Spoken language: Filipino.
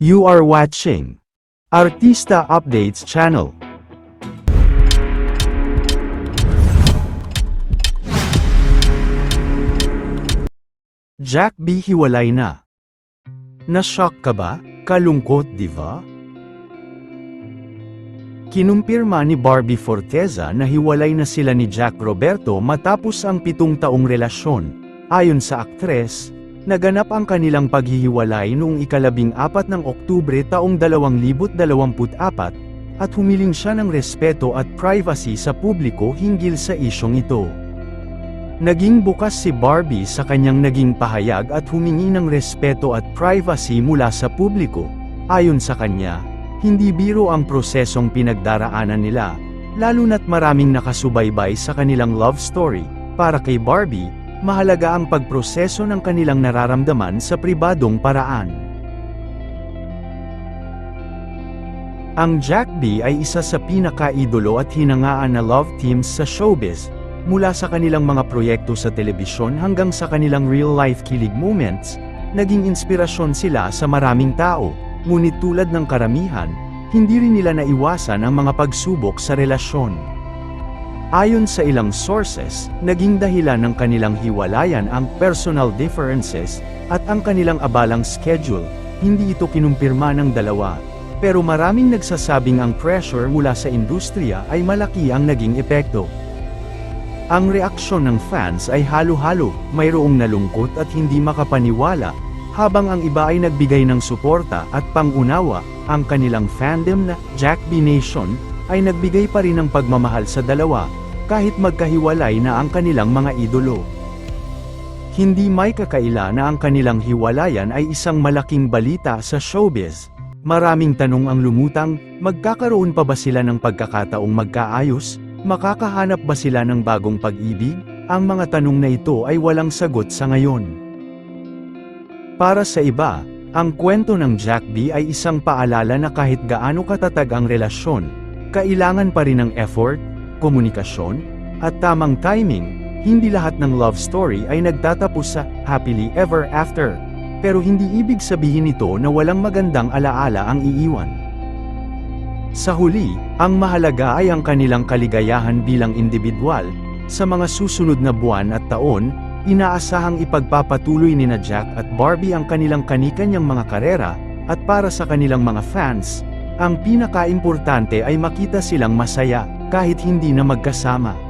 You are watching Artista Updates channel. Jack B. hiwalay na. Na-shock ka ba? Kalungkot, di ba? Kinumpirma ni Barbie Forteza na hiwalay na sila ni Jack Roberto matapos ang pitong taong relasyon. Ayon sa aktres, naganap ang kanilang paghihiwalay noong ikalabing apat ng Oktubre taong 2024 at humiling siya ng respeto at privacy sa publiko hinggil sa isyong ito. Naging bukas si Barbie sa kanyang naging pahayag at humingi ng respeto at privacy mula sa publiko. Ayon sa kanya, hindi biro ang prosesong pinagdaraanan nila, lalo na't maraming nakasubaybay sa kanilang love story. Para kay Barbie, mahalaga ang pagproseso ng kanilang nararamdaman sa pribadong paraan. Ang Jack B ay isa sa pinaka-idolo at hinangaan na love teams sa showbiz, mula sa kanilang mga proyekto sa telebisyon hanggang sa kanilang real-life kilig moments, naging inspirasyon sila sa maraming tao, ngunit tulad ng karamihan, hindi rin nila naiwasan ang mga pagsubok sa relasyon. Ayon sa ilang sources, naging dahilan ng kanilang hiwalayan ang personal differences at ang kanilang abalang schedule, hindi ito kinumpirma ng dalawa. Pero maraming nagsasabing ang pressure mula sa industriya ay malaki ang naging epekto. Ang reaksyon ng fans ay halo-halo, mayroong nalungkot at hindi makapaniwala, habang ang iba ay nagbigay ng suporta at pangunawa, ang kanilang fandom na Jack B Nation ay nagbigay pa rin ng pagmamahal sa dalawa, kahit magkahiwalay na ang kanilang mga idolo. Hindi may kakaila na ang kanilang hiwalayan ay isang malaking balita sa showbiz. Maraming tanong ang lumutang, magkakaroon pa ba sila ng pagkakataong magkaayos? Makakahanap ba sila ng bagong pag-ibig? Ang mga tanong na ito ay walang sagot sa ngayon. Para sa iba, ang kwento ng Jack B ay isang paalala na kahit gaano katatag ang relasyon, kailangan pa rin ng effort, komunikasyon, at tamang timing, hindi lahat ng love story ay nagtatapos sa happily ever after. Pero hindi ibig sabihin nito na walang magandang alaala ang iiwan. Sa huli, ang mahalaga ay ang kanilang kaligayahan bilang individual. Sa mga susunod na buwan at taon, inaasahang ipagpapatuloy ni na Jack at Barbie ang kanilang kanikanyang mga karera, at para sa kanilang mga fans, ang pinakaimportante ay makita silang masaya, kahit hindi na magkasama.